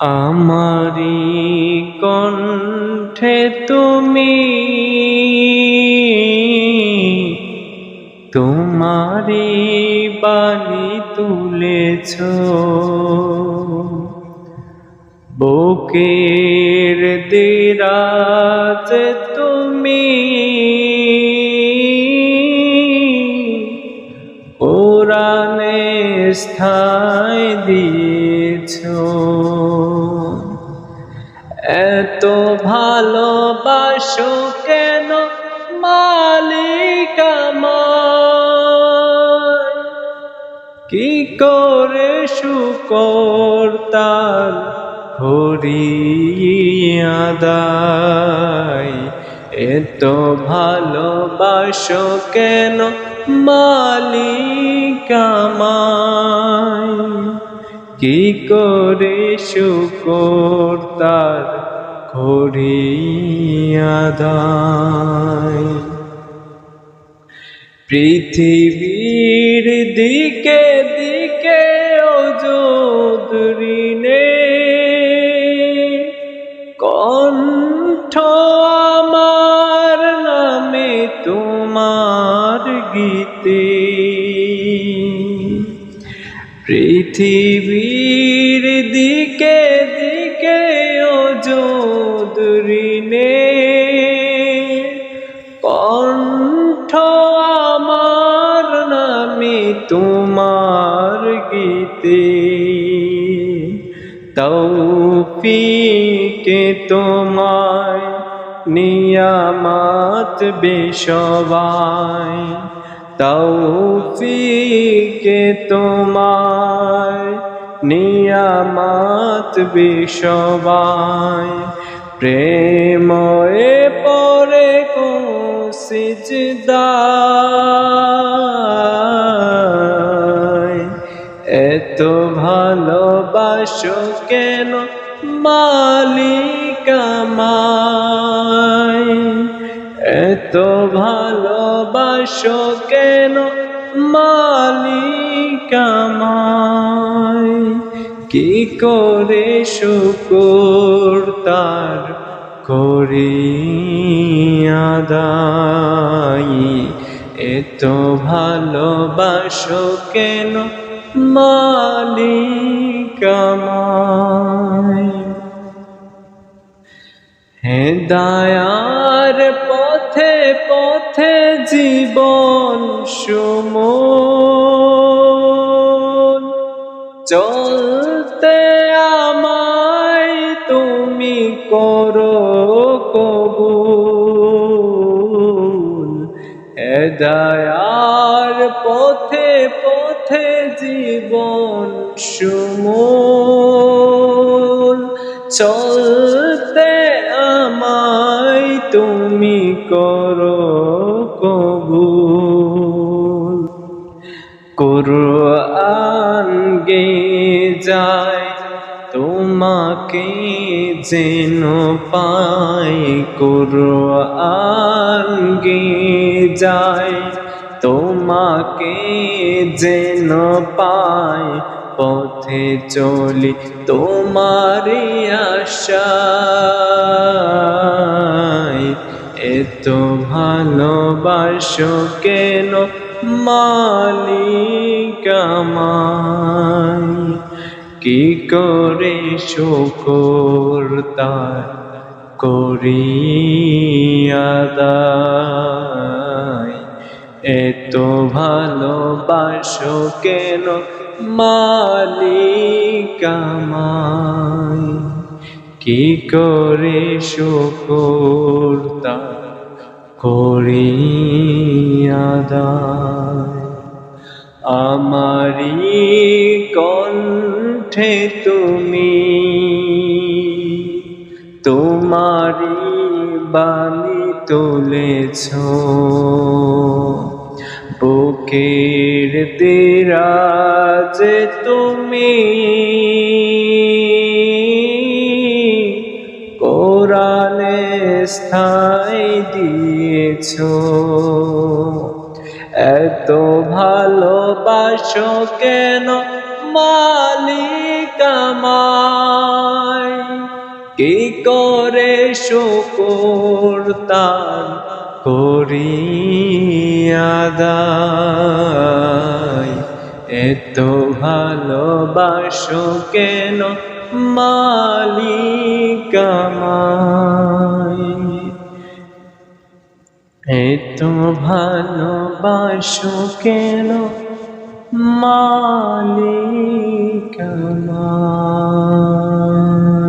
আমারি কণ্ঠে তুমি তোমারি বাণী তুলেছ। বুকের দিরাজ তুমি কোরআনে স্থায় দিয়েছ। এত ভালোবাসো কেন মালিক কি করে শুকর তার হরিয়াদায় এত ভালোবাসো কেন মালিক আমায়? কি করে শুকর তার করিয়াদায় পৃথিবীর দিকে দিকে অযোধরিনে কণ্ঠ আমার নামে তোমার গীতে। পৃথিবীর অযোধরিনে কণ্ঠ আমার নামে তোমার গীতে। তৌফিকে তোমায় নিয়ামত বেশবাই তৌফিকে তোমায় নিয়ামত বেশবাই প্রেময়ে পরে কো সিজদায় এত ভালোবাসো কেন মালিক আমায় এত ভালোবাসো কেন মালিক আমায় কি করে শুকুর তার করিয়াদাই এত ভালোবাসো কেন মালিক আমায়? হেদায়ার পথে পথে জীবন সুমন চলতে আমায় তুমি করো কবুল। হেদায়ার পথে পথে জীবন সুমন চলতে আমায় তুমি করো কবুল। কোরআন যায়, তোমাকে যেন পাই কোরআন গে যায় তোমাকে যেন পাই পথে চলি তোমারি আশায়। এত ভালোবাসো কেন মালিক? আমায় কি করে শুকর তার করিয়াদায় এত ভালোবাসো কেন মালিক আমায়? কি করে শুকর তার করিয়াদায় আমারি কণ্ঠে তুমি তোমারি বাণী তুলেছ। বুকের দিরাজ তুমি কোরআনে স্থায় দিয়েছ। এত ভালোবাসো কেন মালিক কি করে শুকুর করি আদায়? এত ভালোবাসো কেন মালিক আমায়? এত ভালোবাসো কেন? মালিক আমায়